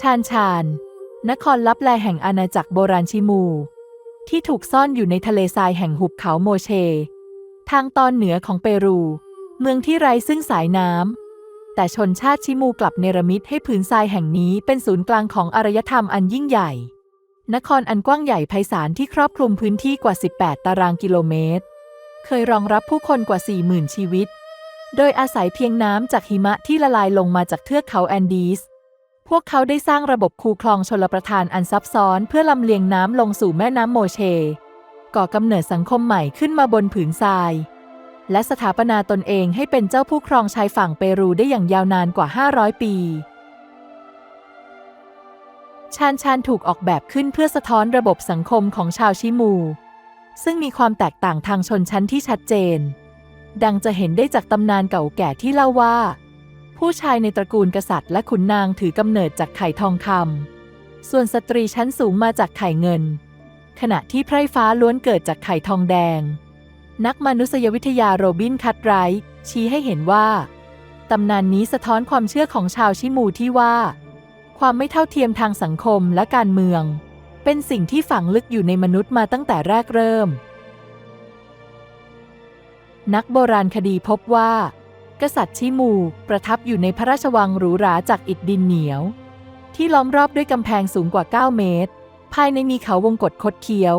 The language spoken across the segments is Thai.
ชานชาน นครลับแลแห่งอาณาจักรโบราณชิมู ที่ถูกซ่อนอยู่ในทะเลทรายแห่งหุบเขาโมเช ทางตอนเหนือของเปรู เมืองที่ไร้ซึ่งสายน้ำ แต่ชนชาติชิมูกลับเนรมิตให้ผืนทรายแห่งนี้เป็นศูนย์กลางของอารยธรรมอันยิ่งใหญ่ นครอันกว้างใหญ่ไพศาลที่ครอบคลุมพื้นที่กว่า 18 ตารางกิโลเมตร เคยรองรับผู้คนกว่า 40,000 ชีวิต โดยอาศัยเพียงน้ำจากหิมะที่ละลายลงมาจากเทือกเขาแอนดีส พวกเขาได้สร้างระบบคูคลองชลประทานอันซับซ้อนเพื่อลำเลียงน้ำลงสู่แม่น้ำโมเช ก่อกำเนิดสังคมใหม่ขึ้นมาบนผืนทราย และสถาปนาตนเองให้เป็นเจ้าผู้ครองชายฝั่งเปรูได้อย่างยาวนานกว่า 500 ปีชานชานถูกออกแบบขึ้นเพื่อสะท้อนระบบสังคมของชาวชิมู ซึ่งมีความแตกต่างทางชนชั้นที่ชัดเจน ดังจะเห็นได้จากตำนานเก่าแก่ที่เล่าว่า ผู้ชายในตระกูลกษัตริย์และขุนนางถือกำเนิดจากไข่ทองคำ ส่วนสตรีชั้นสูงมาจากไข่เงิน ขณะที่ไพร่ฟ้าล้วนเกิดจากไข่ทองแดง นักมนุษยวิทยาโรบินคัตไรชี้ให้เห็นว่า ตำนานนี้สะท้อนความเชื่อของชาวชิมูที่ว่า ความไม่เท่าเทียมทางสังคมและการเมือง เป็นสิ่งที่ฝังลึกอยู่ในมนุษย์มาตั้งแต่แรกเริ่ม นักโบราณคดีพบว่า กษัตริย์ชิมู ประทับอยู่ในพระราชวังหรูหราจากอิฐดินเหนียว ที่ล้อมรอบด้วยกำแพงสูงกว่า 9 เมตร ภายในมีเขาวงกฏคดเคี้ยว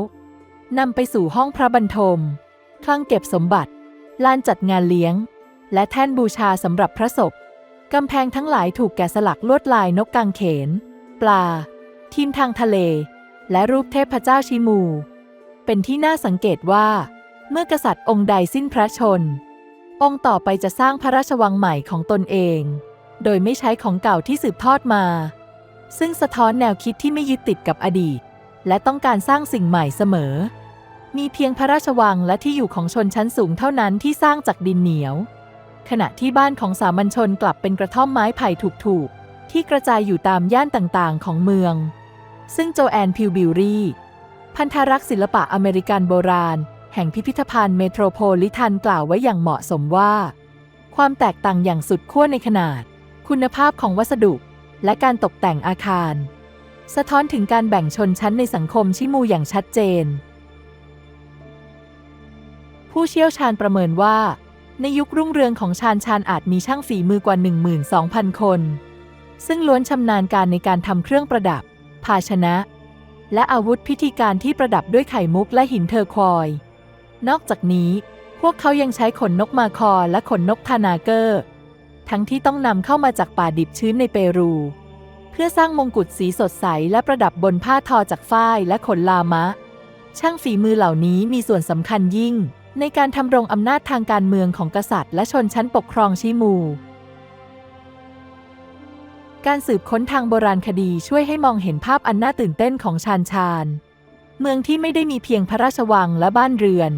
นำไปสู่ห้องพระบรรทม คลังเก็บสมบัติ ลานจัดงานเลี้ยง และแท่นบูชาสำหรับพระศพกำแพงทั้งหลายถูกแกะสลักลวดลายนกกางเขน ปลา ทีมทางทะเล และรูปเทพเจ้าชิมู เป็นที่น่าสังเกตว่า เมื่อกษัตริย์องค์ใดสิ้นพระชน องค์ต่อไปจะสร้างพระราชวังใหม่ของตนเอง โดยไม่ใช้ของเก่าที่สืบทอดมา ซึ่งสะท้อนแนวคิดที่ไม่ยึดติดกับอดีต และต้องการสร้างสิ่งใหม่เสมอ มีเพียงพระราชวังและที่อยู่ของชนชั้นสูงเท่านั้นที่สร้างจากดินเหนียว ขณะที่บ้านของสามัญชนกลับเป็นกระท่อมไม้ไผ่ถูกๆ ที่กระจายอยู่ตามย่านต่างๆ ของเมือง ซึ่งโจแอนพิวบิลรีพันธารักษ์ศิลปะอเมริกันโบราณ แห่งพิพิธภัณฑ์เมโทรโพลิทันกล่าวไว้อย่างเหมาะสมว่า ความแตกต่างอย่างสุดขั้วในขนาด คุณภาพของวัสดุ และการตกแต่งอาคาร สะท้อนถึงการแบ่งชนชั้นในสังคมชิมูอย่างชัดเจน ผู้เชี่ยวชาญประเมินว่า ในยุครุ่งเรืองของชาญชานอาจมีช่างฝีมือกว่า 12,000 คน ซึ่งล้วนชำนาญการในการทำเครื่องประดับ ภาชนะและอาวุธพิธีการที่ประดับด้วยไข่มุกและหินเทอร์ควอย นอกจากนี้พวกเขายังใช้ขนนกมาคอและขนนกทานาเกอร์ ทั้งที่ต้องนำเข้ามาจากป่าดิบชื้นในเปรู เพื่อสร้างมงกุฎสีสดใสและประดับบนผ้าทอจากฝ้ายและขนลามะ ช่างฝีมือเหล่านี้มีส่วนสำคัญยิ่ง ในการทำรงอำนาจทางการเมืองของกษัตริย์และชนชั้นปกครองชิมู การสืบค้นทางโบราณคดีช่วยให้มองเห็นภาพอันน่าตื่นเต้นของชานชาน เมืองที่ไม่ได้มีเพียงพระราชวังและบ้านเรือน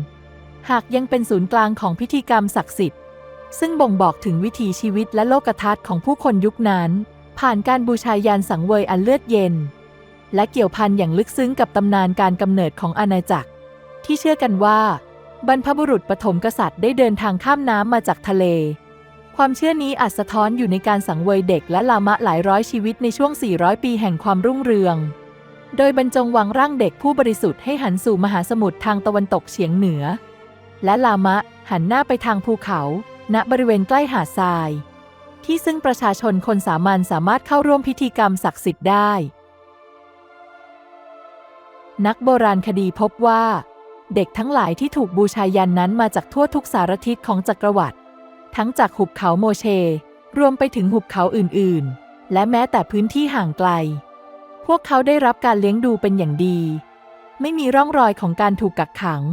หากยังเป็นศูนย์กลางของพิธีกรรมศักดิ์สิทธิ์ ซึ่งบ่งบอกถึงวิถีชีวิตและโลกทัศน์ของผู้คนยุคนั้น ผ่านการบูชายันสังเวยอันเลือดเย็น และเกี่ยวพันอย่างลึกซึ้งกับตำนานการกำเนิดของอาณาจักร ที่เชื่อกันว่า บรรพบุรุษปฐมกษัตริย์ได้เดินทางข้ามน้ำมาจากทะเล ความเชื่อนี้อาจสะท้อนอยู่ในการสังเวยเด็กและลามะหลายร้อยชีวิตในช่วง 400 ปีแห่งความรุ่งเรือง โดยบรรจงวางร่างเด็กผู้บริสุทธิ์ให้หันสู่มหาสมุทรทางตะวันตกเฉียงเหนือ และลามะหันหน้าไปทางภูเขา ณบริเวณใกล้หาดทราย ที่ซึ่งประชาชนคนสามัญสามารถเข้าร่วมพิธีกรรมศักดิ์สิทธิ์ได้ นักโบราณคดีพบว่า เด็กทั้งหลายที่ถูกบูชายันนั้นมาจากทั่วทุกสารทิศของจักรวรรดิทั้งจากหุบเขาโมเช รวมไปถึงหุบเขาอื่นๆ และแม้แต่พื้นที่ห่างไกล วกเขาได้รับการเลี้ยงดูเป็นอย่างดี ไม่มีร่องรอยของการถูกกักขัง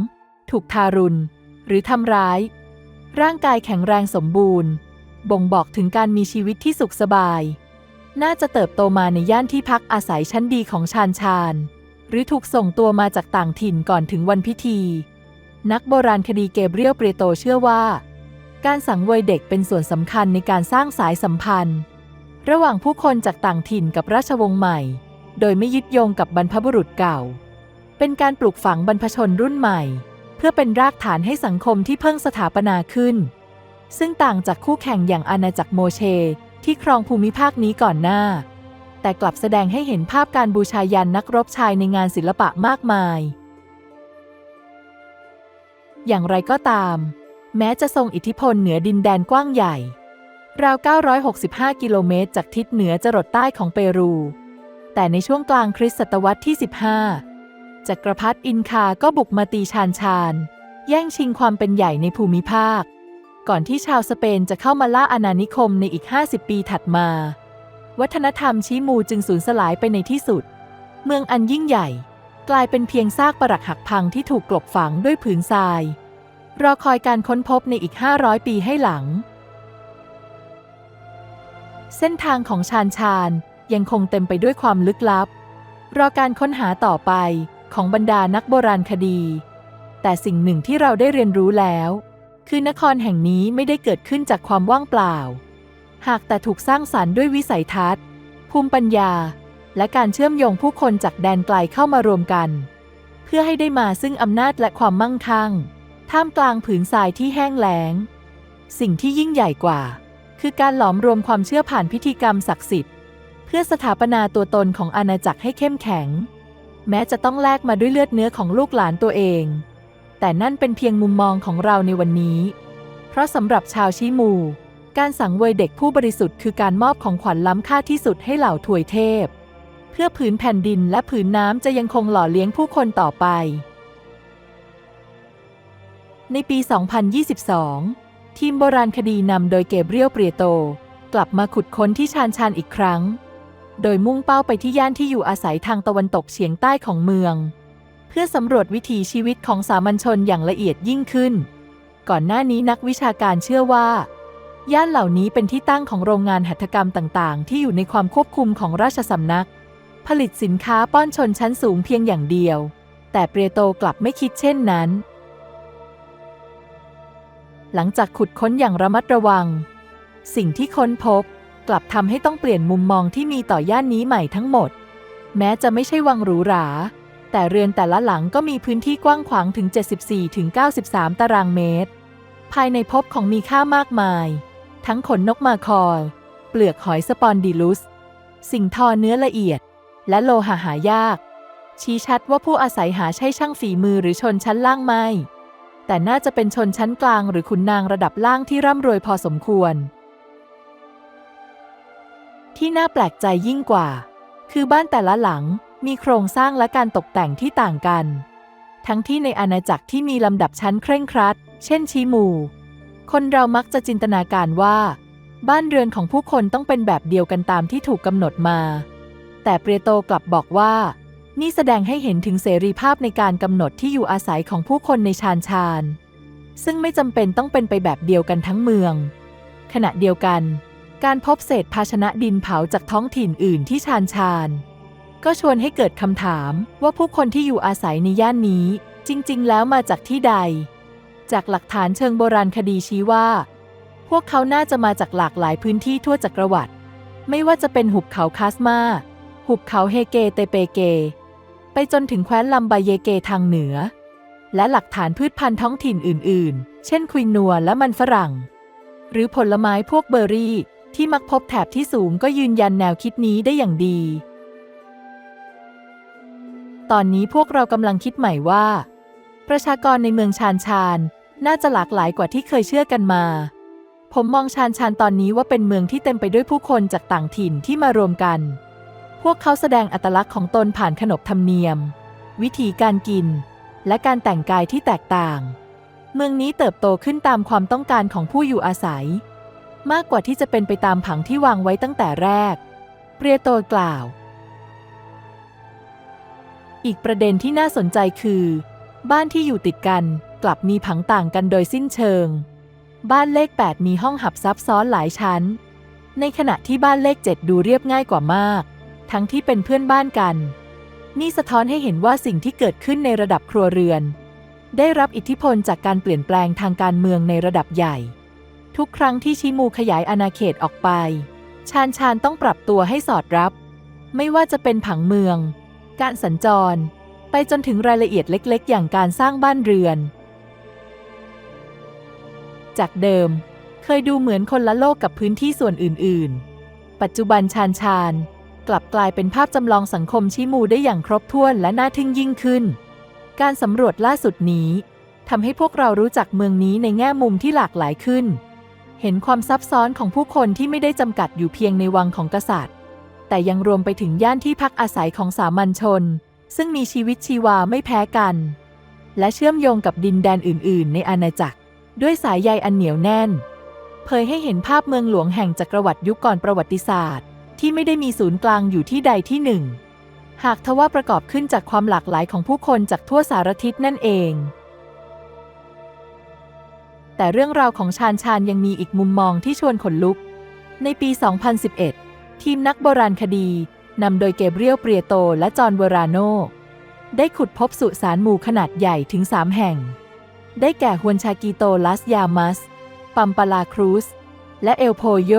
ถูกทารุณ หรือทำร้าย ร่างกายแข็งแรงสมบูรณ์ บ่งบอกถึงการมีชีวิตที่สุขสบาย น่าจะเติบโตมาในย่านที่พักอาศัยชั้นดีของชานชานหรือถูกส่งตัวมาจากต่างถิ่นก่อนถึงวันพิธี นักโบราณคดีเกเบรียลเปรโตเชื่อว่า การสังเวยเด็กเป็นส่วนสำคัญในการสร้างสายสัมพันธ์ ระหว่างผู้คนจากต่างถิ่นกับราชวงศ์ใหม่ โดยไม่ยึดโยงกับบรรพบุรุษเก่า เป็นการปลูกฝังบรรพชนรุ่นใหม่ เพื่อเป็นรากฐานให้สังคมที่เพิ่งสถาปนาขึ้น ซึ่งต่างจากคู่แข่งอย่างอาณาจักรโมเช ที่ครองภูมิภาคนี้ก่อนหน้า แต่กลับแสดงให้เห็นภาพการบูชายันนักรบชายในงานศิลปะมากมาย อย่างไรก็ตาม แม้จะทรงอิทธิพลเหนือดินแดนกว้างใหญ่ราว 965 กิโลเมตร จากทิศเหนือจรดใต้ของเปรู แต่ในช่วงกลางคริสตศตวรรษที่ 15 จักรพรรดิอินคาก็บุกมาตีชานชานแย่งชิงความเป็นใหญ่ในภูมิภาค ก่อนที่ชาวสเปนจะเข้ามาล่าอาณานิคมในอีก 50 ปีถัดมา วัฒนธรรมชิมูจึงสูญสลายไปในที่สุด เมืองอันยิ่งใหญ่ กลายเป็นเพียงซากปรักหักพังที่ถูกกลบฝังด้วยผืนทราย รอคอยการค้นพบในอีก 500 ปีให้หลัง เส้นทางของชาญชาญ ยังคงเต็มไปด้วยความลึกลับ รอการค้นหาต่อไปของบรรดานักโบราณคดี แต่สิ่งหนึ่งที่เราได้เรียนรู้แล้ว คือนครแห่งนี้ไม่ได้เกิดขึ้นจากความว่างเปล่า หากแต่ถูกสร้างสรรค์ด้วยวิสัยทัศน์ ภูมิปัญญา และการเชื่อมโยงผู้คนจากแดนไกลเข้ามารวมกัน เพื่อให้ได้มาซึ่งอำนาจและความมั่งคั่ง ท่ามกลางผืนทรายที่แห้งแล้ง สิ่งที่ยิ่งใหญ่กว่า คือการหลอมรวมความเชื่อผ่านพิธีกรรมศักดิ์สิทธิ์ เพื่อสถาปนาตัวตนของอาณาจักรให้เข้มแข็ง แม้จะต้องแลกมาด้วยเลือดเนื้อของลูกหลานตัวเอง แต่นั่นเป็นเพียงมุมมองของเราในวันนี้ เพราะสำหรับชาวชิมู การสังเวยเด็กผู้บริสุทธิ์คือการมอบของขวัญล้ำค่าที่สุดให้เหล่าถวยเทพ เพื่อผืนแผ่นดินและผืนน้ำจะยังคงหล่อเลี้ยงผู้คนต่อไป ในปี 2022 ทีมโบราณคดีนำโดยเกเบรียลเปรียโต กลับมาขุดค้นที่ชานชานอีกครั้ง โดยมุ่งเป้าไปที่ย่านที่อยู่อาศัยทางตะวันตกเฉียงใต้ของเมือง เพื่อสำรวจวิถีชีวิตของสามัญชนอย่างละเอียดยิ่งขึ้น ก่อนหน้านี้นักวิชาการเชื่อว่า ย่านเหล่านี้เป็นที่ตั้งของโรงงานหัตถกรรมต่างๆ ที่อยู่ในความควบคุมของราชสำนัก ผลิตสินค้าป้อนชนชั้นสูงเพียงอย่างเดียว แต่เปรียโตกลับไม่คิดเช่นนั้น หลังจากขุดค้นอย่างระมัดระวัง สิ่งที่ค้นพบ กลับทำให้ต้องเปลี่ยนมุมมองที่มีต่อย่านนี้ใหม่ทั้งหมด แม้จะไม่ใช่วังหรูหรา แต่เรือนแต่ละหลังก็มีพื้นที่กว้างขวางถึง 74-93 ตารางเมตร ภายในพบของมีค่ามากมาย ทั้งขนนกมาคอลเปลือกหอยสปอนดิลุส สิ่งทอเนื้อละเอียด และโลหะหายาก ชี้ชัดว่าผู้อาศัยหาใช่ช่างฝีมือหรือชนชั้นล่างไม่แต่น่าจะเป็นชนชั้นกลางหรือขุนนางระดับล่างที่ร่ำรวยพอสมควร ที่น่าแปลกใจยิ่งกว่า คือบ้านแต่ละหลังมีโครงสร้างและการตกแต่งที่ต่างกัน ทั้งที่ในอาณาจักรที่มีลำดับชั้นเคร่งครัด เช่นชีมู คนเรามักจะจินตนาการว่า บ้านเรือนของผู้คนต้องเป็นแบบเดียวกันตามที่ถูกกำหนดมา แต่เปรียโตกลับบอกว่า นี่แสดงให้เห็นถึงเสรีภาพในการกำหนดที่อยู่อาศัยของผู้คนในชานชานซึ่งไม่จำเป็นต้องเป็นไปแบบเดียวกันทั้งเมือง ขณะเดียวกัน การพบเศษภาชนะดินเผาจากท้องถิ่นอื่นที่ชานชาน ก็ชวนให้เกิดคำถามว่าผู้คนที่อยู่อาศัยในย่านนี้ จริง ๆ แล้วมาจากที่ใด จากหลักฐานเชิงโบราณคดีชี้ว่า พวกเขาน่าจะมาจากหลากหลายพื้นที่ทั่วจักรวรรดิไม่ว่าจะเป็นหุบเขาคาสมา หุบเขาเฮเกเตเปเก ไปจนถึงแคว้นลัมบาเยเกทางเหนือ และหลักฐานพืชพันธุ์ท้องถิ่นอื่น ๆ เช่นควินัวและมันฝรั่ง หรือผลไม้พวกเบอร์รี่ ที่มักพบแถบที่สูงก็ยืนยันแนวคิดนี้ได้อย่างดี ตอนนี้พวกเรากำลังคิดใหม่ว่า ประชากรในเมืองชานชานน่าจะหลากหลายกว่าที่เคยเชื่อกันมา ผมมองชานชานตอนนี้ว่าเป็นเมืองที่เต็มไปด้วยผู้คนจากต่างถิ่นที่มารวมกัน พวกเขาแสดงอัตลักษณ์ของตนผ่านขนบธรรมเนียม วิธีการกิน และการแต่งกายที่แตกต่าง เมืองนี้เติบโตขึ้นตามความต้องการของผู้อยู่อาศัย มากกว่าที่จะเป็นไปตามผังที่วางไว้ตั้งแต่แรก เปรียโตกล่าว อีกประเด็นที่น่าสนใจคือ บ้านที่อยู่ติดกันกลับมีผังต่างกันโดยสิ้นเชิง บ้านเลข 8 มีห้องหับซับซ้อนหลายชั้น ในขณะที่บ้านเลข 7 ดูเรียบง่ายกว่ามาก ทั้งที่เป็นเพื่อนบ้านกัน นี่สะท้อนให้เห็นว่าสิ่งที่เกิดขึ้นในระดับครัวเรือน ได้รับอิทธิพลจากการเปลี่ยนแปลงทางการเมืองในระดับใหญ่ ทุกครั้งที่ชิมูขยายอาณาเขตออกไป ชานชานต้องปรับตัวให้สอดรับ ไม่ว่าจะเป็นผังเมือง การสัญจร ไปจนถึงรายละเอียดเล็กๆ อย่างการสร้างบ้านเรือน จากเดิม เคยดูเหมือนคนละโลกกับพื้นที่ส่วนอื่น ๆ ปัจจุบันชานชานกลับกลายเป็นภาพจำลองสังคมชิมูได้อย่างครบถ้วนและน่าทึ่งยิ่งขึ้น การสำรวจล่าสุดนี้ทำให้พวกเรารู้จักเมืองนี้ในแง่มุมที่หลากหลายขึ้น เห็นความซับซ้อนของผู้คนที่ไม่ได้จำกัดอยู่เพียงในวังของกษัตริย์ แต่ยังรวมไปถึงย่านที่พักอาศัยของสามัญชน ซึ่งมีชีวิตชีวาไม่แพ้กัน และเชื่อมโยงกับดินแดนอื่น ๆ ในอาณาจักร ด้วยสายใยอันเหนียวแน่น เผยให้เห็นภาพเมืองหลวงแห่งจักรวรรดิยุคก่อนประวัติศาสตร์ ที่ไม่ได้มีศูนย์กลางอยู่ที่ใดที่หนึ่ง หากทว่าประกอบขึ้นจากความหลากหลายของผู้คนจากทั่วสารทิศนั่นเอง แต่เรื่องราวของชาญชาญยังมีอีกมุมมองที่ชวนขนลุก ในปี 2011 ทีมนักโบราณคดีนำโดยเกเบรียลเปรียโตและจอห์นเวราโน ได้ขุดพบสุสานหมู่ขนาดใหญ่ถึง 3 แห่ง ได้แก่ฮวนชากิโตลัสยามัส ปัมปลาครูส และเอลโพโย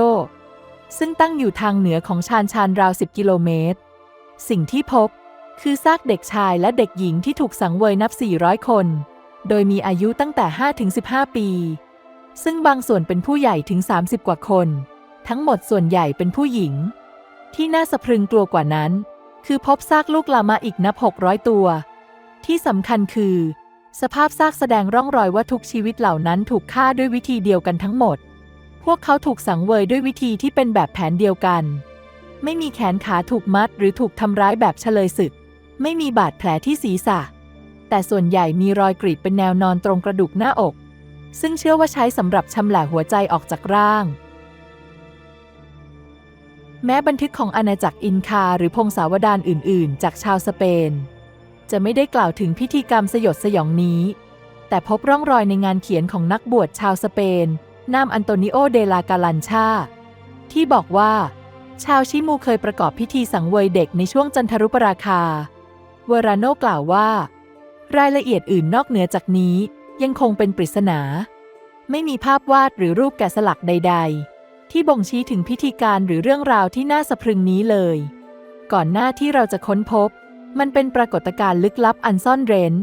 ซึ่งตั้งอยู่ทางเหนือของชานชานราว 10 กิโลเมตร สิ่งที่พบคือซากเด็กชายและเด็กหญิงที่ถูกสังเวยนับ 400 คน โดยมีอายุตั้งแต่ 5-15 ปี ซึ่งบางส่วนเป็นผู้ใหญ่ถึง 30 กว่าคน ทั้งหมดส่วนใหญ่เป็นผู้หญิง ที่น่าสะพรึงกลัวกว่านั้น คือพบซากลูกลามะอีกนับ 600 ตัว ที่สำคัญคือ สภาพซากแสดงร่องรอยว่าทุกชีวิตเหล่านั้นถูกฆ่าด้วยวิธีเดียวกันทั้งหมด พวกเขาถูกสังเวยด้วยวิธีที่เป็นแบบแผนเดียวกัน ไม่มีแขนขาถูกมัดหรือถูกทำร้ายแบบเฉลยศึก ไม่มีบาดแผลที่ศีรษะ แต่ส่วนใหญ่มีรอยกรีดเป็นแนวนอนตรงกระดูกหน้าอก ซึ่งเชื่อว่าใช้สำหรับชำแหละหัวใจออกจากร่าง แม้บันทึกของอาณาจักรอินคาหรือพงศาวดารอื่น ๆ จากชาวสเปน จะไม่ได้กล่าวถึงพิธีกรรมสยดสยองนี้ แต่พบร่องรอยในงานเขียนของนักบวชชาวสเปน นามอันโตนิโอ เดลากาลันชา ที่บอกว่า ชาวชิมูเคยประกอบพิธีสังเวยเด็กในช่วงจันทรุปราคา เวราโนกล่าวว่า รายละเอียดอื่นนอกเหนือจากนี้ยังคงเป็นปริศนา ไม่มีภาพวาดหรือรูปแกะสลักใด ๆ ที่บ่งชี้ถึงพิธีการหรือเรื่องราวที่น่าสะพรึงนี้เลย ก่อนหน้าที่เราจะค้นพบ มันเป็นปรากฏการณ์ลึกลับอันซ่อนเร้น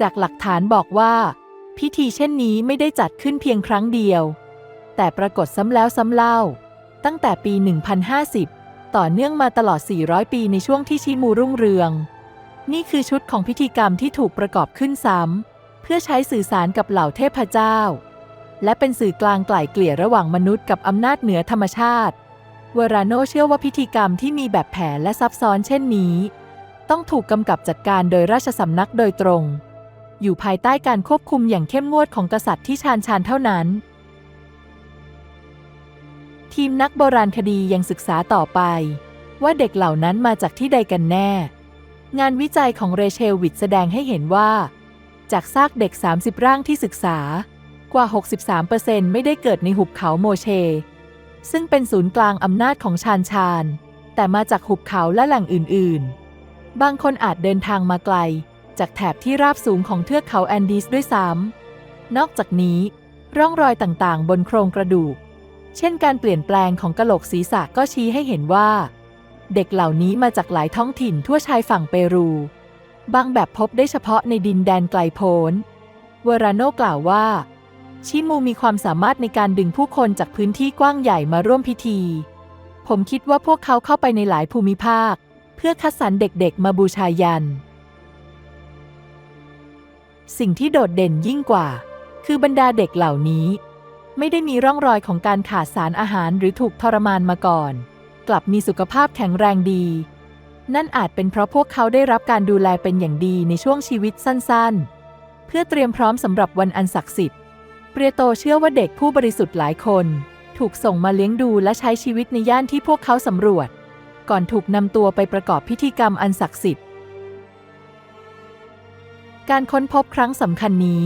จากหลักฐานบอกว่า พิธีเช่นนี้ไม่ได้จัดขึ้นเพียงครั้งเดียว แต่ปรากฏซ้ำแล้วซ้ำเล่า ตั้งแต่ปี 1050 ต่อเนื่องมาตลอด 400 ปีในช่วงที่ชิมูรุ่งเรือง นี่คือชุดของพิธีกรรมที่ถูกประกอบขึ้นซ้ำเพื่อใช้สื่อสารกับเหล่าเทพเจ้า และเป็นสื่อกลางไกล่เกลี่ยระหว่างมนุษย์กับอำนาจเหนือธรรมชาติ เวราโนเชื่อว่าพิธีกรรมที่มีแบบแผนและซับซ้อนเช่นนี้ ต้องถูกกำกับจัดการโดยราชสำนักโดยตรง อยู่ภายใต้การควบคุมอย่างเข้มงวดของกษัตริย์ที่ชาญชานเท่านั้น ทีมนักโบราณคดียังศึกษาต่อไป ว่าเด็กเหล่านั้นมาจากที่ใดกันแน่ งานวิจัยของเรเชลวิดแสดงให้เห็นว่า จากซากเด็ก 30 ร่างที่ศึกษากว่า 63%ไม่ได้เกิดในหุบเขาโมเช ซึ่งเป็นศูนย์กลางอำนาจของชาญชานแต่มาจากหุบเขาและแหล่งอื่น ๆ บางคนอาจเดินทางมาไกล จากแถบที่ราบสูงของเทือกเขาแอนดีสด้วยซ้ำ นอกจากนี้ ร่องรอยต่างๆ บนโครงกระดูก เช่นการเปลี่ยนแปลงของกะโหลกศีรษะก็ชี้ให้เห็นว่า เด็กเหล่านี้มาจากหลายท้องถิ่นทั่วชายฝั่งเปรู บางแบบพบได้เฉพาะในดินแดนไกลโพ้น เวราโนกล่าวว่า ชิมูมีความสามารถในการดึงผู้คนจากพื้นที่กว้างใหญ่มาร่วมพิธี ผมคิดว่าพวกเขาเข้าไปในหลายภูมิภาค เพื่อคัดสรรเด็กๆ มาบูชายัน สิ่งที่โดดเด่นยิ่งกว่า คือบรรดาเด็กเหล่านี้ ไม่ได้มีร่องรอยของการขาดสารอาหารหรือถูกทรมานมาก่อน กลับมีสุขภาพแข็งแรงดี นั่นอาจเป็นเพราะพวกเขาได้รับการดูแลเป็นอย่างดีในช่วงชีวิตสั้นๆ เพื่อเตรียมพร้อมสำหรับวันอันศักดิ์สิทธิ์ เปรียโตเชื่อว่าเด็กผู้บริสุทธิ์หลายคน ถูกส่งมาเลี้ยงดูและใช้ชีวิตในย่านที่พวกเขาสำรวจ ก่อนถูกนำตัวไปประกอบพิธีกรรมอันศักดิ์สิทธิ์ การค้นพบครั้งสำคัญนี้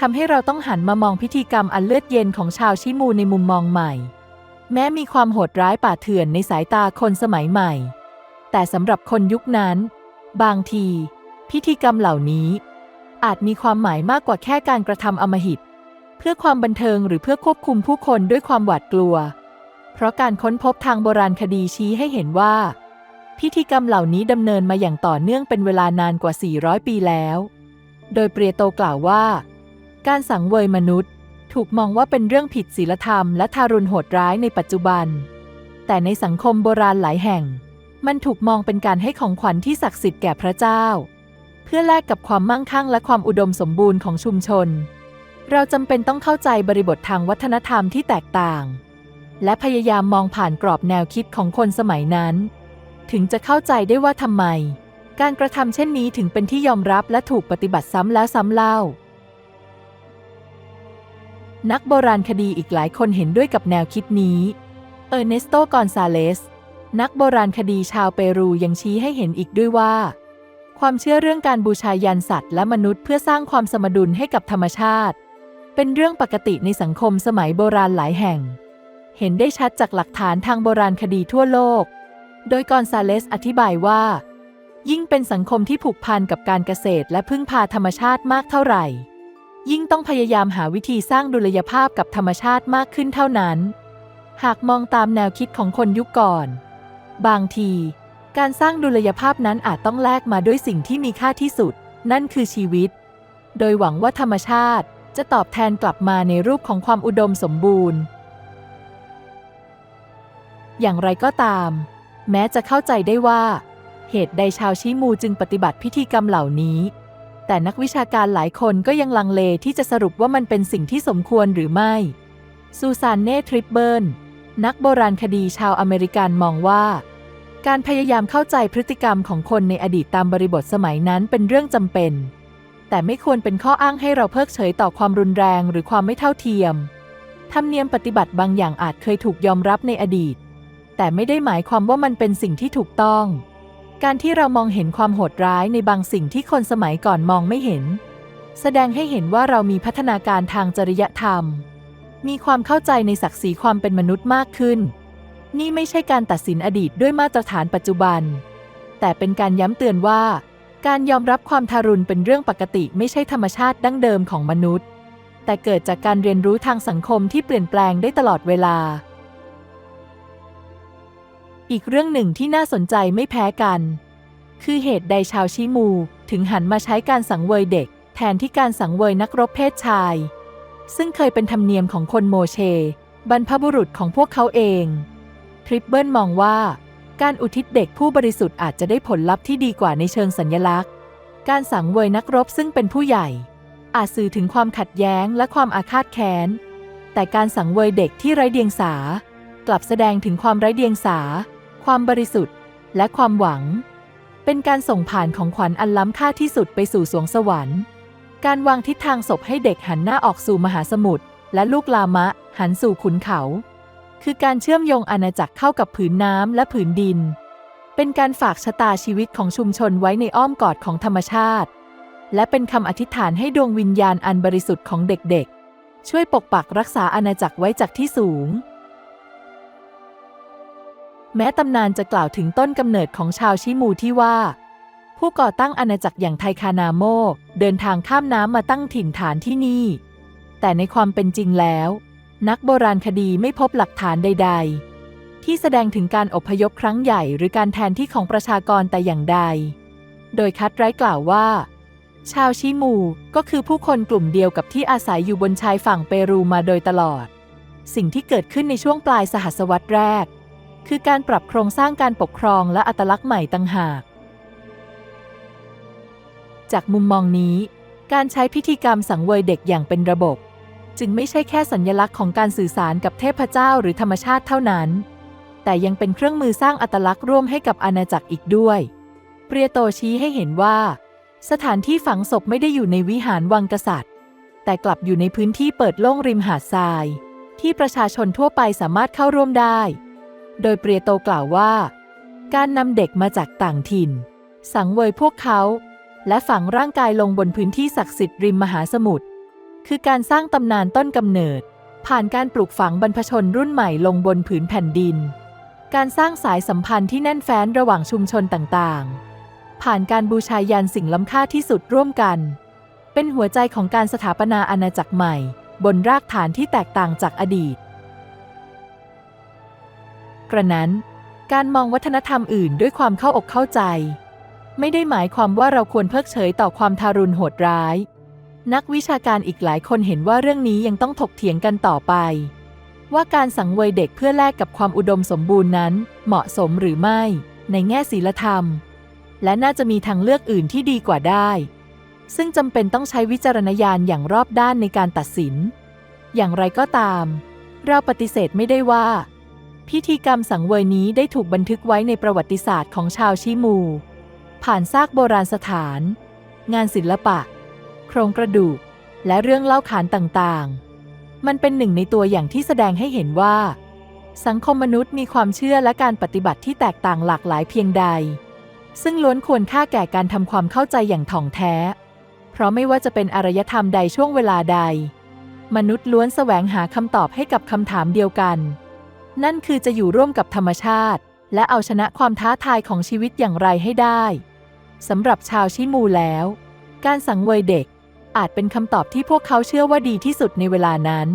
ทำให้เราต้องหันมามองพิธีกรรมอันเลือดเย็นของชาวชิมูในมุมมองใหม่ แม้มีความโหดร้ายป่าเถื่อนในสายตาคนสมัยใหม่ แต่สำหรับคนยุคนั้น บางที พิธีกรรมเหล่านี้ อาจมีความหมายมากกว่าแค่การกระทำอมหิต เพื่อความบันเทิงหรือเพื่อควบคุมผู้คนด้วยความหวาดกลัว เพราะการค้นพบทางโบราณคดีชี้ให้เห็นว่า พิธีกรรมเหล่านี้ดำเนินมาอย่างต่อเนื่องเป็นเวลานานกว่า 400 ปีแล้ว โดยเปรียโตกล่าวว่า การสังเวยมนุษย์ ถูกมองว่าเป็นเรื่องผิดศีลธรรมและทารุณโหดร้ายในปัจจุบัน แต่ในสังคมโบราณหลายแห่ง มันถูกมองเป็นการให้ของขวัญที่ศักดิ์สิทธิ์แก่พระเจ้า เพื่อแลกกับความมั่งคั่งและความอุดมสมบูรณ์ของชุมชน เราจำเป็นต้องเข้าใจบริบททางวัฒนธรรมที่แตกต่าง และพยายามมองผ่านกรอบแนวคิดของคนสมัยนั้น ถึงจะเข้าใจได้ว่าทำไม การกระทำเช่นนี้ถึงเป็นที่ยอมรับและถูกปฏิบัติซ้ำแล้วซ้ำเล่า นักโบราณคดีอีกหลายคนเห็นด้วยกับแนวคิดนี้ เออร์เนสโต กอนซาเลส นักโบราณคดีชาวเปรูยังชี้ให้เห็นอีกด้วยว่า ความเชื่อเรื่องการบูชายันสัตว์และมนุษย์เพื่อสร้างความสมดุลให้กับธรรมชาติ เป็นเรื่องปกติในสังคมสมัยโบราณหลายแห่ง เห็นได้ชัดจากหลักฐานทางโบราณคดีทั่วโลก โดยกอนซาเลสอธิบายว่า ยิ่งเป็นสังคมที่ผูกพันกับการเกษตรและพึ่งพาธรรมชาติมากเท่าไหร่ ยิ่งต้องพยายามหาวิธีสร้างดุลยภาพกับธรรมชาติมากขึ้นเท่านั้น หากมองตามแนวคิดของคนยุคก่อน บางที การสร้างดุลยภาพนั้นอาจต้องแลกมาด้วยสิ่งที่มีค่าที่สุด นั่นคือชีวิต โดยหวังว่าธรรมชาติจะตอบแทนกลับมาในรูปของความอุดมสมบูรณ์ อย่างไรก็ตาม แม้จะเข้าใจได้ว่า เหตุใดชาวชิมูจึงปฏิบัติพิธีกรรมเหล่านี้ แต่นักวิชาการหลายคนก็ยังลังเลที่จะสรุปว่ามันเป็นสิ่งที่สมควรหรือไม่ ซูซานเน่ทริปเบิลนักโบราณคดีชาวอเมริกันมองว่า การพยายามเข้าใจพฤติกรรมของคนในอดีตตามบริบทสมัยนั้นเป็นเรื่องจำเป็น แต่ไม่ควรเป็นข้ออ้างให้เราเพิกเฉยต่อความรุนแรงหรือความไม่เท่าเทียม ธรรมเนียมปฏิบัติบางอย่างอาจเคยถูกยอมรับในอดีต แต่ไม่ได้หมายความว่ามันเป็นสิ่งที่ถูกต้อง การที่เรามองเห็นความโหดร้ายในบางสิ่งที่คนสมัยก่อนมองไม่เห็น แสดงให้เห็นว่าเรามีพัฒนาการทางจริยธรรม มีความเข้าใจในศักดิ์ศรีความเป็นมนุษย์มากขึ้น นี่ไม่ใช่การตัดสินอดีตด้วยมาตรฐานปัจจุบัน แต่เป็นการย้ำเตือนว่า การยอมรับความทารุณเป็นเรื่องปกติไม่ใช่ธรรมชาติดั้งเดิมของมนุษย์ แต่เกิดจากการเรียนรู้ทางสังคมที่เปลี่ยนแปลงได้ตลอดเวลา อีกเรื่องหนึ่งที่น่าสนใจไม่แพ้กัน คือเหตุใดชาวชิมูถึงหันมาใช้การสังเวยเด็ก แทนที่การสังเวยนักรบเพศชาย ซึ่งเคยเป็นธรรมเนียมของคนโมเช บรรพบุรุษของพวกเขาเองทริปเบิลมองว่า การอุทิศเด็กผู้บริสุทธิ์อาจจะได้ผลลัพธ์ที่ดีกว่าในเชิงสัญญลักษณ์ การสังเวยนักรบซึ่งเป็นผู้ใหญ่ อาจสื่อถึงความขัดแย้งและความอาฆาตแค้น แต่การสังเวยเด็กที่ไร้เดียงสากลับแสดงถึงความไร้เดียงสา ความบริสุทธิ์ และความหวัง เป็นการส่งผ่านของขวัญอันล้ำค่าที่สุดไปสู่สวงสวรรค์ การวางทิศทางศพให้เด็กหันหน้าออกสู่มหาสมุทรและลูกลามะ หันสู่ขุนเขา คือการเชื่อมโยงอาณาจักรเข้ากับผืนน้ำและผืนดิน เป็นการฝากชะตาชีวิตของชุมชนไว้ในอ้อมกอดของธรรมชาติ และเป็นคำอธิษฐานให้ดวงวิญญาณอันบริสุทธิ์ของเด็กๆ ช่วยปกปักรักษาอาณาจักรไว้จากที่สูง แม้ตำนานจะกล่าวถึงต้นกำเนิดของชาวชิมูที่ว่า ผู้ก่อตั้งอาณาจักรอย่างไทคานาโม เดินทางข้ามน้ำมาตั้งถิ่นฐานที่นี่ แต่ในความเป็นจริงแล้ว นักโบราณคดีไม่พบหลักฐานใด ๆ ที่แสดงถึงการอพยพครั้งใหญ่หรือการแทนที่ของประชากรแต่อย่างใด โดยคัดไร้กล่าวว่า ชาวชิมูก็คือผู้คนกลุ่มเดียวกับที่อาศัยอยู่บนชายฝั่งเปรูมาโดยตลอด สิ่งที่เกิดขึ้นในช่วงปลายสหัสวรรษแรก คือการปรับโครงสร้างการปกครองและอัตลักษณ์ใหม่ต่างหาก จากมุมมองนี้ การใช้พิธีกรรมสังเวยเด็กอย่างเป็นระบบ จึงไม่ใช่แค่สัญญลักษณ์ของการสื่อสารกับเทพเจ้าหรือธรรมชาติเท่านั้น แต่ยังเป็นเครื่องมือสร้างอัตลักษณ์ร่วมให้กับอาณาจักรอีกด้วย เปรียโตชี้ให้เห็นว่า สถานที่ฝังศพไม่ได้อยู่ในวิหารวังกษัตริย์ แต่กลับอยู่ในพื้นที่เปิดโล่งริมหาดทราย ที่ประชาชนทั่วไปสามารถเข้าร่วมได้ โดยเปรียโตกล่าวว่า การนำเด็กมาจากต่างถิ่น สังเวยพวกเขา และฝังร่างกายลงบนพื้นที่ศักดิ์สิทธิ์ริมมหาสมุทรคือการสร้างตำนานต้นกำเนิด ผ่านการปลูกฝังบรรพชนรุ่นใหม่ลงบนผืนแผ่นดิน การสร้างสายสัมพันธ์ที่แน่นแฟ้นระหว่างชุมชนต่างๆ ผ่านการบูชายันสิ่งล้ำค่าที่สุดร่วมกัน เป็นหัวใจของการสถาปนาอาณาจักรใหม่ บนรากฐานที่แตกต่างจากอดีต กระนั้น การมองวัฒนธรรมอื่นด้วยความเข้าอกเข้าใจ ไม่ได้หมายความว่าเราควรเพิกเฉยต่อความทารุณโหดร้าย นักวิชาการอีกหลายคนเห็นว่าเรื่องนี้ยังต้องถกเถียงกันต่อไป ว่าการสังเวยเด็กเพื่อแลกกับความอุดมสมบูรณ์นั้น เหมาะสมหรือไม่ ในแง่ศีลธรรม และน่าจะมีทางเลือกอื่นที่ดีกว่าได้ ซึ่งจำเป็นต้องใช้วิจารณญาณอย่างรอบด้านในการตัดสิน อย่างไรก็ตาม เราปฏิเสธไม่ได้ว่า พิธีกรรมสังเวยนี้ได้ถูกบันทึกไว้ในประวัติศาสตร์ของชาวชิมู ผ่านซากโบราณสถาน งานศิลปะ โครงกระดูก และเรื่องเล่าขานต่างๆ มันเป็นหนึ่งในตัวอย่างที่แสดงให้เห็นว่า สังคมมนุษย์มีความเชื่อและการปฏิบัติที่แตกต่างหลากหลายเพียงใด ซึ่งล้วนควรค่าแก่การทำความเข้าใจอย่างถ่องแท้ เพราะไม่ว่าจะเป็นอารยธรรมใดช่วงเวลาใด มนุษย์ล้วนแสวงหาคำตอบให้กับคำถามเดียวกัน นั่นคือจะอยู่ร่วมกับธรรมชาติ และเอาชนะความท้าทายของชีวิตอย่างไรให้ได้สำหรับชาวชิมูแล้ว การสังเวยเด็กอาจเป็นคำตอบที่พวกเขาเชื่อว่าดีที่สุดในเวลานั้น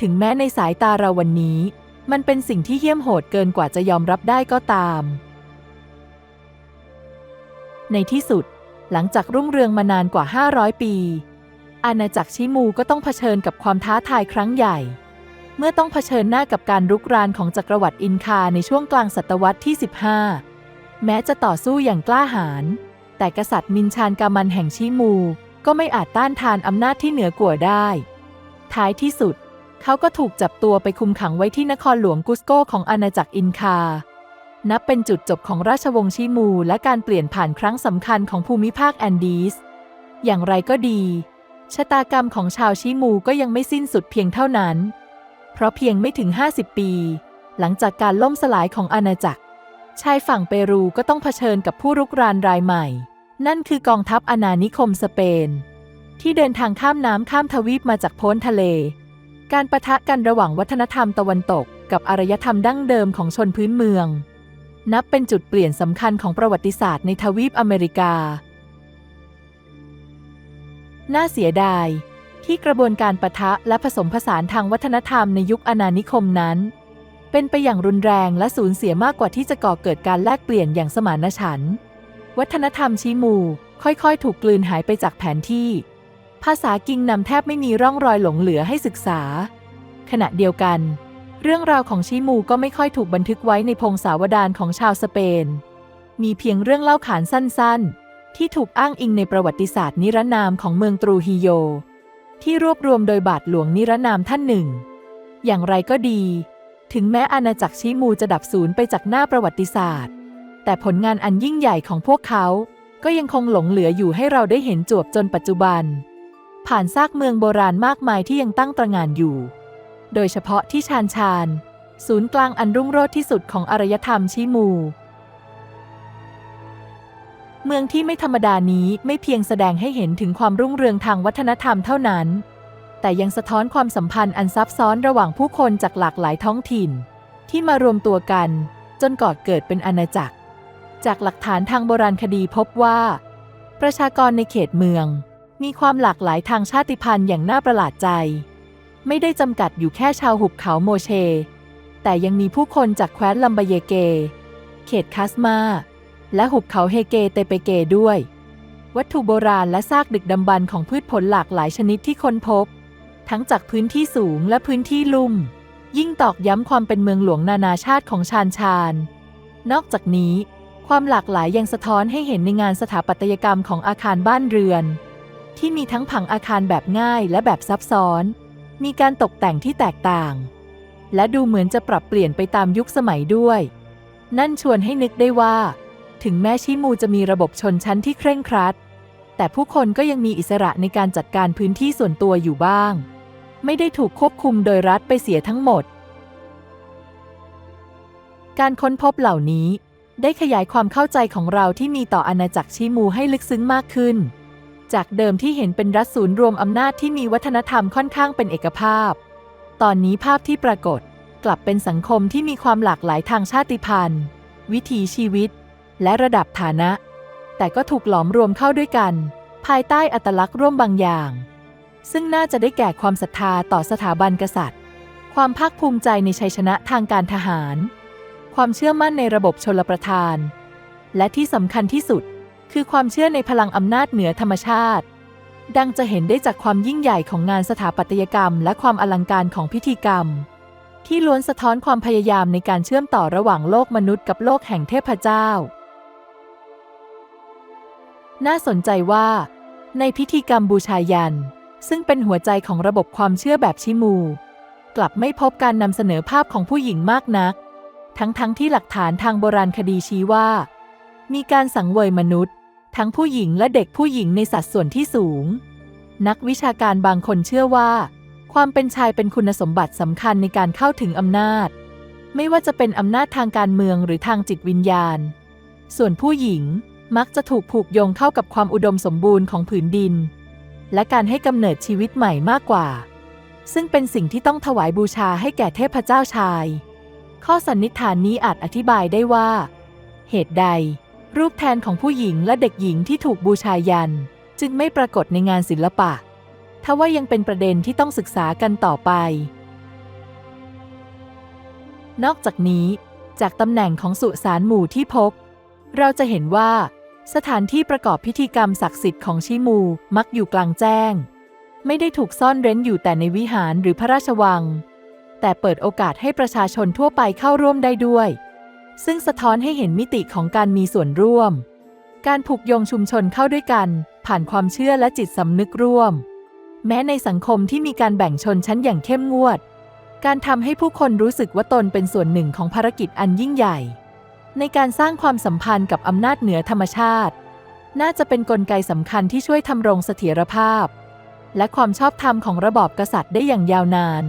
ถึงแม้ในสายตาเราวันนี้ มันเป็นสิ่งที่เหี้ยมโหดเกินกว่าจะยอมรับได้ก็ตาม ในที่สุด หลังจากรุ่งเรืองมานานกว่า 500 ปี อาณาจักรชิมูก็ต้องเผชิญกับความท้าทายครั้งใหญ่ เมื่อต้องเผชิญหน้ากับการรุกรานของจักรวรรดิอินคาในช่วงกลางศตวรรษที่ 15 แม้จะต่อสู้อย่างกล้าหาญ แต่กษัตริย์มินชานกามันแห่งชิมู ก็ไม่อาจต้านทานอำนาจที่เหนือกว่าได้ ท้ายที่สุด เขาก็ถูกจับตัวไปคุมขังไว้ที่นครหลวงกุสโกของอาณาจักรอินคา นับเป็นจุดจบของราชวงศ์ชิมู และการเปลี่ยนผ่านครั้งสำคัญของภูมิภาคแอนดีส อย่างไรก็ดี ชะตากรรมของชาวชิมูก็ยังไม่สิ้นสุดเพียงเท่านั้น เพราะเพียงไม่ถึง 50 ปี หลังจากการล่มสลายของอาณาจักร ชายฝั่งเปรูก็ต้องเผชิญกับผู้รุกรานรายใหม่ นั่นคือกองทัพอาณานิคมสเปน ที่เดินทางข้ามน้ำข้ามทวีปมาจากพ้นทะเล การประทะกันระหว่างวัฒนธรรมตะวันตก กับอารยธรรมดั้งเดิมของชนพื้นเมือง นับเป็นจุดเปลี่ยนสำคัญของประวัติศาสตร์ในทวีปอเมริกา น่าเสียดาย ที่กระบวนการปะทะและผสมผสานทางวัฒนธรรมในยุคอาณานิคมนั้น เป็นไปอย่างรุนแรงและสูญเสียมากกว่าที่จะก่อเกิดการแลกเปลี่ยนอย่างสมานฉันท์วัฒนธรรมชิมูค่อยๆ ถูกกลืนหายไปจากแผนที่ ภาษากิงนำแทบไม่มีร่องรอยหลงเหลือให้ศึกษา ขณะเดียวกัน เรื่องราวของชิมูก็ไม่ค่อยถูกบันทึกไว้ในพงศาวดารของชาวสเปน มีเพียงเรื่องเล่าขานสั้นๆ ที่ถูกอ้างอิงในประวัติศาสตร์นิรนามของเมืองตรูฮิโย ที่รวบรวมโดยบาทหลวงนิรนามท่านหนึ่ง อย่างไรก็ดี ถึงแม้อาณาจักรชิมูจะดับสูญไปจากหน้าประวัติศาสตร์ แต่ผลงานอันยิ่งใหญ่ของพวกเขา ก็ยังคงหลงเหลืออยู่ให้เราได้เห็นจวบจนปัจจุบัน ผ่านซากเมืองโบราณมากมายที่ยังตั้งตระหง่านอยู่ โดยเฉพาะที่ชานชาน ศูนย์กลางอันรุ่งโรจน์ที่สุดของอารยธรรมชิมู เมืองที่ไม่ธรรมดานี้ไม่เพียงแสดงให้เห็นถึงความรุ่งเรืองทางวัฒนธรรมเท่านั้น แต่ยังสะท้อนความสัมพันธ์อันซับซ้อนระหว่างผู้คนจากหลากหลายท้องถิ่น ที่มารวมตัวกัน จนก่อเกิดเป็นอาณาจักร จากหลักฐานทางโบราณคดีพบว่า ประชากรในเขตเมือง มีความหลากหลายทางชาติพันธุ์อย่างน่าประหลาดใจ ไม่ได้จำกัดอยู่แค่ชาวหุบเขาโมเช แต่ยังมีผู้คนจากแคว้นลัมบเยเก เขตคัสมา และหุบเขาเฮเกเตเปเกด้วย วัตถุโบราณและซากดึกดำบรรพ์ของพืชผลหลากหลายชนิดที่ค้นพบ ทั้งจากพื้นที่สูงและพื้นที่ลุ่ม ยิ่งตอกย้ำความเป็นเมืองหลวงนานาชาติของชาญชาญนอกจากนี้ ความหลากหลายยังสะท้อนให้เห็นในงานสถาปัตยกรรมของอาคารบ้านเรือน ที่มีทั้งผังอาคารแบบง่ายและแบบซับซ้อน มีการตกแต่งที่แตกต่าง และดูเหมือนจะปรับเปลี่ยนไปตามยุคสมัยด้วย นั่นชวนให้นึกได้ว่า ถึงแม้ชิมูจะมีระบบชนชั้นที่เคร่งครัด แต่ผู้คนก็ยังมีอิสระในการจัดการพื้นที่ส่วนตัวอยู่บ้าง ไม่ได้ถูกควบคุมโดยรัฐไปเสียทั้งหมด การค้นพบเหล่านี้ ได้ขยายความเข้าใจของเราที่มีต่ออาณาจักรชิมูให้ลึกซึ้งมากขึ้น จากเดิมที่เห็นเป็นรัฐศูนย์รวมอำนาจที่มีวัฒนธรรมค่อนข้างเป็นเอกภาพ ตอนนี้ภาพที่ปรากฏกลับเป็นสังคมที่มีความหลากหลายทางชาติพันธุ์ วิถีชีวิต และระดับฐานะ แต่ก็ถูกหลอมรวมเข้าด้วยกัน ภายใต้อัตลักษณ์ร่วมบางอย่าง ซึ่งน่าจะได้แก่ความศรัทธาต่อสถาบันกษัตริย์ ความภาคภูมิใจในชัยชนะทางการทหาร ความเชื่อมั่นในระบบชลประทาน และที่สำคัญที่สุด คือความเชื่อในพลังอำนาจเหนือธรรมชาติ ดังจะเห็นได้จากความยิ่งใหญ่ของงานสถาปัตยกรรม และความอลังการของพิธีกรรมที่ล้วนสะท้อนความพยายามในการเชื่อมต่อระหว่างโลกมนุษย์กับโลกแห่งเทพเจ้า น่าสนใจว่า ในพิธีกรรมบูชายัน ซึ่งเป็นหัวใจของระบบความเชื่อแบบชิมู กลับไม่พบการนำเสนอภาพของผู้หญิงมากนัก ทั้งๆทที่หลักฐานทางโบราณคดีชี้ว่า มีการสังเวยมนุษย์ ทั้งผู้หญิงและเด็กผู้หญิงในสัดส่วนที่สูง นักวิชาการบางคนเชื่อว่า ความเป็นชายเป็นคุณสมบัติสำคัญในการเข้าถึงอำนาจ ไม่ว่าจะเป็นอำนาจทางการเมืองหรือทางจิตวิญญาณ ส่วนผู้หญิง มักจะถูกผูกโยงเข้ากับความอุดมสมบูรณ์ของผืนดิน และการให้กำเนิดชีวิตใหม่มากกว่า ซึ่งเป็นสิ่งที่ต้องถวายบูชาให้แก่เทพเจ้าชาย ข้อสันนิษฐานนี้อาจอธิบายได้ว่า เหตุใด รูปแทนของผู้หญิงและเด็กหญิงที่ถูกบูชายัน จึงไม่ปรากฏในงานศิลปะทว่ายังเป็นประเด็นที่ต้องศึกษากันต่อไป นอกจากนี้ จากตำแหน่งของสุสานหมู่ที่พบ เราจะเห็นว่า สถานที่ประกอบพิธีกรรมศักดิ์สิทธิ์ของชิมู มักอยู่กลางแจ้ง ไม่ได้ถูกซ่อนเร้นอยู่แต่ในวิหารหรือพระราชวัง แต่เปิดโอกาสให้ประชาชนทั่วไปเข้าร่วมได้ด้วย ซึ่งสะท้อนให้เห็นมิติของการมีส่วนร่วม การผูกโยงชุมชนเข้าด้วยกัน ผ่านความเชื่อและจิตสำนึกร่วม แม้ในสังคมที่มีการแบ่งชนชั้นอย่างเข้มงวด การทำให้ผู้คนรู้สึกว่าตนเป็นส่วนหนึ่งของภารกิจอันยิ่งใหญ่ ในการสร้างความสัมพันธ์กับอำนาจเหนือธรรมชาติ น่าจะเป็นนกลไกสำคัญที่ช่วยทำรงเสถียรภาพ และความชอบธรรมของระบอบกษัตริย์ได้อย่างยาวนาน